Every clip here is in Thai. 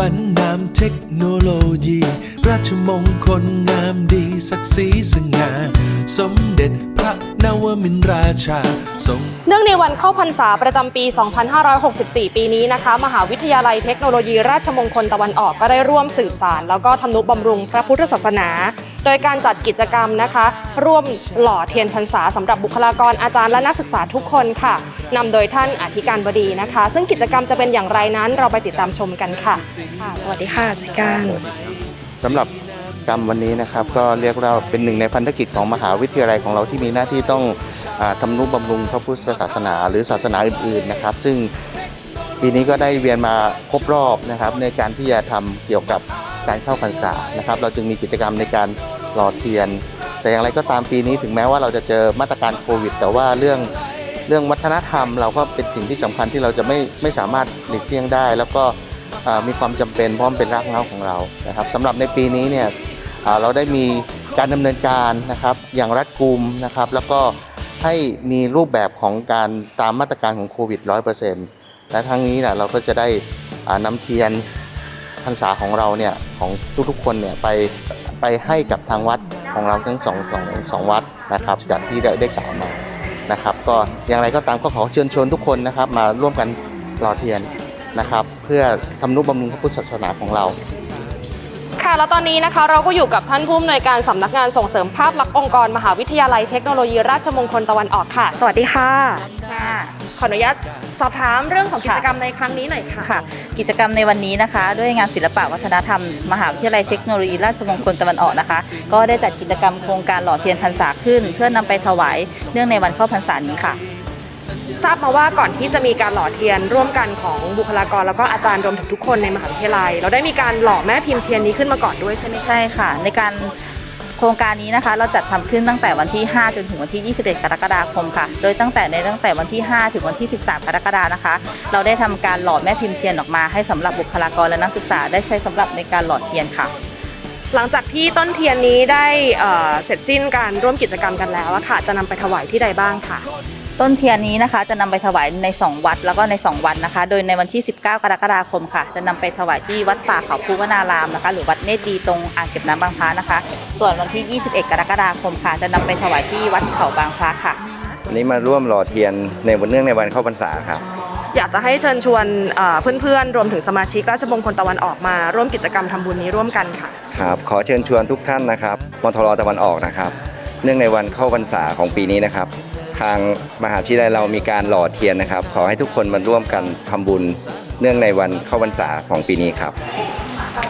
ขวัญนามเทคโนโลยี ราชมงคลงามดีศักดิ์ศรีสง่าสมเด็จพระนวมินทราชาทรงเนื่องในวันเข้าพรรษาประจำปี 2564 ปีนี้นะคะ มหาวิทยาลัยเทคโนโลยี ราชมงคลตะวันออกก็ได้ร่วมสืบสาร แล้วก็ทำนุบำรุงพระพุทธศาสนา โดยการจัดกิจกรรมนะคะ ร่วมหล่อเทียนพรรษาสำหรับบุคลากรอาจารย์และนักศึกษาทุกคนค่ะนำโดยท่านอธิการบดีนะคะ ซึ่งกิจกรรมจะเป็นอย่างไรนั้นเราไปติดตามชมกันค่ะค่ะสวัสดีค่ะอาจารย์การสำหรับกรรมวันนี้นะครับก็เรียกว่าเป็นหนึ่งในพันธกิจของมหาวิทยาลัยของเราที่มีหน้าที่ต้องอาทำนุบำรุงพระพุทธศาสนา หรือศาสนาอื่นๆนะครับ ซึ่งปีนี้ก็ได้เวียนมาครบรอบนะครับในการที่จะทำเกี่ยวกับการเข้าพรรษานะครับ เราจึงมีกิจกรรมในการ หล่อเทียน แต่อย่างไรก็ตามปีนี้ถึงแม้ว่าเราจะเจอมาตรการโควิด แต่ว่าเรื่องเรื่องวัฒนธรรม เราก็เป็นสิ่งที่สำคัญที่เราจะไม่ไม่สามารถหลีกเลี่ยงได้ แล้วก็มีความจำเป็นเพราะมันเป็นรากเหง้าของเรานะครับสำหรับในปีนี้เนี่ยเราได้มีการดำเนินการนะครับอย่างรัดกุมนะครับแล้วก็ให้มีรูปแบบของการตามมาตรการของโควิด 100%และทั้งนี้นะเราก็จะได้อ่านำเทียนพรรษาของเราเนี่ยของทุกๆคนเนี่ยไป ไปให้กับทางวัดของเราทั้งสองสองสองวัดนะครับจากที่ได้ได้กล่าวมานะครับ ก็อย่างไรก็ตามก็ขอเชิญชวนทุกคนนะครับมาร่วมกันหล่อเทียนนะครับ เพื่อทำนุบำรุงพระพุทธศาสนาของเราค่ะแล้วตอนนี้นะคะเราก็อยู่กับท่านผู้อำนวยการสำนักงานส่งเสริมภาพลักษณ์องค์กร มหาวิทยาลัยเทคโนโลยีราชมงคลตะวันออกค่ะ สวัสดีค่ะ ขออนุญาตสอบถามเรื่องของกิจกรรมในครั้งนี้หน่อยค่ะค่ะ กิจกรรมในวันนี้นะคะ ด้วยงานศิลปะวัฒนธรรม มหาวิทยาลัยเทคโนโลยีราชมงคลตะวันออกนะคะ ก็ได้จัดกิจกรรมโครงการหล่อเทียนพรรษาขึ้น เพื่อนำไปถวายเนื่องในวันเข้าพรรษานี้ค่ะทราบมาว่าก่อนที่จะมีการหล่อเทียนร่วมกันของบุคลากรแล้วก็อาจารย์รวมถึงทุกคนในมหาวิทยาลัย เราได้มีการหล่อแม่พิมพ์เทียนนี้ขึ้นมาก่อนด้วยใช่ไหมคะใช่ค่ะ ในการ โครงการนี้นะคะ เราจัดทำขึ้นตั้งแต่วันที่ 5 จนถึงวันที่ 21 กรกฎาคมค่ะ โดยตั้งแต่ในตั้งแต่วันที่ 5 ถึงวันที่ 13 กรกฎานะคะ เราได้ทำการหล่อแม่พิมพ์เทียนออกมาให้สำหรับบุคลากรและนักศึกษาได้ใช้สำหรับในการหล่อเทียนค่ะหลังจากที่ต้นเทียนนี้ได้เสร็จสิ้นการร่วมกิจกรรมกันแล้วอะค่ะ จะนำไปถวายที่ใดบ้างค่ะ ต้นเทียนนี้นะคะจะนำไปถวายใน 2 วัดแล้วก็ใน 2 วันนะคะ โดยในวันที่ 19 กรกฎาคมค่ะ จะนำไปถวายที่วัดป่าเขาภูวนารามนะคะ หรือวัดเนตรดีตรงอ่างเก็บน้ำบางพระนะคะ ส่วนวันที่ 21 กรกฎาคมค่ะ จะนำไปถวายที่วัดเขาบางพระค่ะวันนี้มาร่วมหล่อเทียนในวันเนื่องในวันเข้าพรรษาครับอยากจะให้เชิญชวนเอ่อเพื่อนๆ รวมถึงสมาชิกราชมงคลตะวันออกมา ร่วมกิจกรรมทำบุญนี้ร่วมกันค่ะครับขอเชิญชวนทุกท่านนะครับมทรตะวันออกนะครับ เนื่องในวันเข้าพรรษาของปีนี้นะครับ ทางมหาวิทยาลัยเรามีการหล่อเทียนนะครับ ขอให้ทุกคนมาร่วมกันทำบุญเนื่องในวันเข้าพรรษาของปีนี้ครับ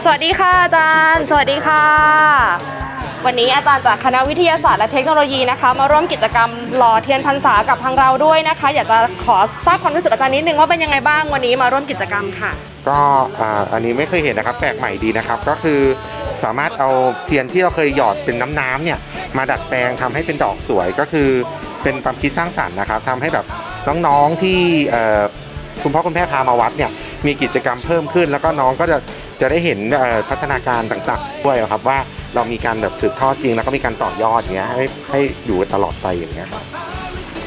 สวัสดีค่ะอาจารย์ สวัสดีค่ะ วันนี้อาจารย์จากคณะวิทยาศาสตร์และเทคโนโลยีนะคะ มาร่วมกิจกรรมหล่อเทียนพรรษากับทางเราด้วยนะคะ อยากจะขอทราบความรู้สึกอาจารย์นิดนึงว่าเป็นยังไงบ้างวันนี้มาร่วมกิจกรรมค่ะ ก็อ่าอันนี้ไม่เคยเห็นนะครับแปลกใหม่ดีนะครับ ก็คือสามารถเอาเทียนที่เราเคยหยอดเป็นน้ำๆเนี่ยมาดัดแปลงทำให้เป็นดอกสวยก็คือ เป็นความคิดสร้างสรรค์นะครับทำให้แบบน้องๆที่เอ่อคุณพ่อคุณแม่พามาวัดเนี่ยมีกิจกรรมเพิ่มขึ้น แล้วก็น้องก็จะจะได้เห็นเอ่อพัฒนาการต่างๆด้วยครับว่าเรามีการแบบสืบทอดจริง แล้วก็มีการต่อยอดอย่างเงี้ยให้ให้อยู่ตลอดไปอย่างเงี้ยครับ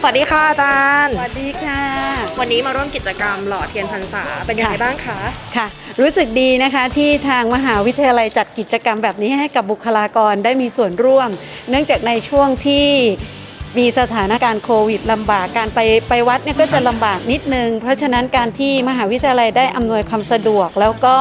สวัสดีค่ะอาจารย์ สวัสดีค่ะ วันนี้มาร่วมกิจกรรมหล่อเทียนพรรษาเป็นยังไงค่ะบ้างคะ ค่ะ รู้สึกดีนะคะที่ทางมหาวิทยาลัยจัดกิจกรรมแบบนี้ให้กับบุคลากรได้มีส่วนร่วม เนื่องจากในช่วงที่ มีสถานการณ์โควิดลำบากการไปไปวัดเนี่ยก็จะลำบากนิดนึง เพราะฉะนั้นการที่มหาวิทยาลัยได้อำนวยความสะดวก แล้วก็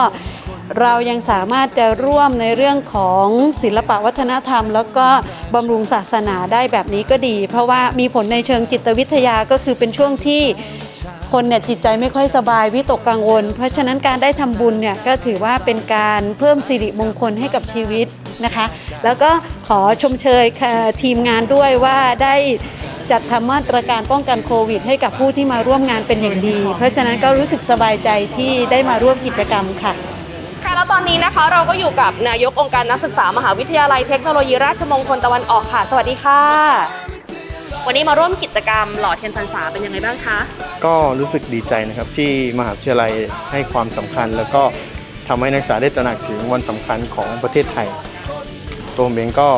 เรายังสามารถจะร่วมในเรื่องของศิลปวัฒนธรรม แล้วก็บำรุงศาสนาได้แบบนี้ก็ดี เพราะว่ามีผลในเชิงจิตวิทยาก็คือเป็นช่วงที่ คนเนี่ยจิตใจไม่ค่อยสบายวิตกกังวล เพราะฉะนั้นการได้ทำบุญเนี่ยก็ถือว่าเป็นการเพิ่มสิริมงคลให้กับชีวิตนะคะ แล้วก็ขอชมเชยทีมงานด้วยว่าได้จัดทำมาตรการป้องกันโควิด ให้กับผู้ที่มาร่วมงานเป็นอย่างดี เพราะฉะนั้นก็รู้สึกสบายใจที่ได้มาร่วมกิจกรรมค่ะค่ะแล้วตอนนี้นะคะเราก็อยู่กับนายกองค์การนักศึกษามหาวิทยาลัยเทคโนโลยีราชมงคลตะวันออกค่ะ สวัสดีค่ะ วันนี้มาร่วมกิจกรรมหล่อเทียนพรรษาเป็นยังไงบ้างคะ ก็รู้สึกดีใจนะครับที่มหาวิทยาลัยให้ความสำคัญ แล้วก็ทำให้นักศึกษาได้ตระหนักถึงวันสำคัญของประเทศไทย ตัวผมเองก็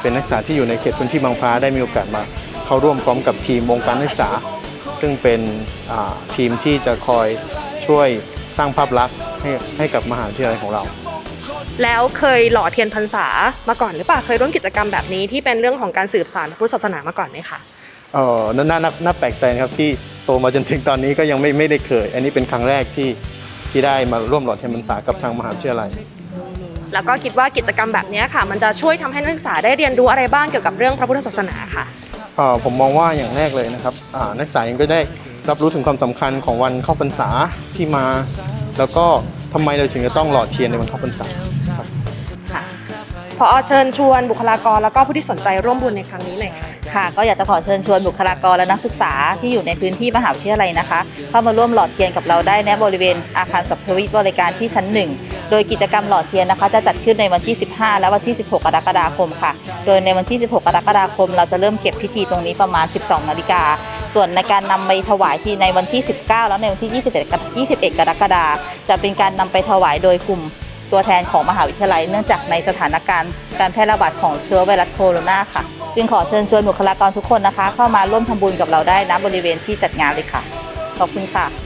เป็นนักศึกษาที่อยู่ในเขตพื้นที่บางพร้าได้มีโอกาสมาเข้าร่วมพร้อมกับทีมวงการนักศึกษา ซึ่งเป็นอ่าทีมที่จะคอยช่วยสร้างภาพลักษณ์ให้ให้กับมหาวิทยาลัยของเรา แล้วเคยหล่อเทียนพรรษามาก่อนหรือเปล่าเคยร่วมกิจกรรมแบบนี้ที่เป็นเรื่องของการสืบสานพระพุทธศาสนามาก่อนไหมคะเออน่าน่าน่าน่าแปลกใจนะครับที่โตมาจนถึงตอนนี้ก็ยังไม่ไม่ได้เคย อันนี้เป็นครั้งแรกที่ที่ได้มาร่วมหลอดเทียนพรรษากับทางมหาวิทยาลัย แล้วก็คิดว่ากิจกรรมแบบนี้ค่ะ มันจะช่วยทำให้นักศึกษาได้เรียนรู้อะไรบ้างเกี่ยวกับเรื่องพระพุทธศาสนาค่ะเอ่อผมมองว่าอย่างแรกเลยนะครับอ่านักศึกษาเองก็ได้รับรู้ถึงความสำคัญของวันเข้าพรรษาที่มา แล้วก็ทำไมเราถึงจะต้องหล่อเทียนในวันเข้าพรรษาครับค่ะ พอเชิญชวนบุคลากรแล้วก็ผู้ที่สนใจร่วมบุญในครั้งนี้หน่อยค่ะค่ะ ก็อยากจะขอเชิญชวนบุคลากรและนักศึกษาที่อยู่ในพื้นที่มหาวิทยาลัยนะคะ เข้ามาร่วมหล่อเทียนกับเราได้ณบริเวณอาคารสัพพวิทบริการที่ชั้น 1 โดยกิจกรรมหล่อเทียนนะคะ จะจัดขึ้นในวันที่ 15 และวันที่ 16 กรกฎาคมค่ะ โดยในวันที่ 16 กรกฎาคม เราจะเริ่มเก็บพิธีตรงนี้ประมาณ 12 นาฬิกา ส่วนในการนำไปถวายที่ในวันที่ 19 แล้วในวันที่ 21กร21 กรกฎาคมจะเป็นการนำไปถวายโดยกลุ่ม ตัวแทนของมหาวิทยาลัยเนื่องจากในสถานการณ์การแพร่ระบาดของเชื้อไวรัสโคโรนาค่ะ จึงขอเชิญชวนบุคลากรทุกคนนะคะ เข้ามาร่วมทำบุญกับเราได้นะบริเวณที่จัดงานเลยค่ะ ขอบคุณค่ะ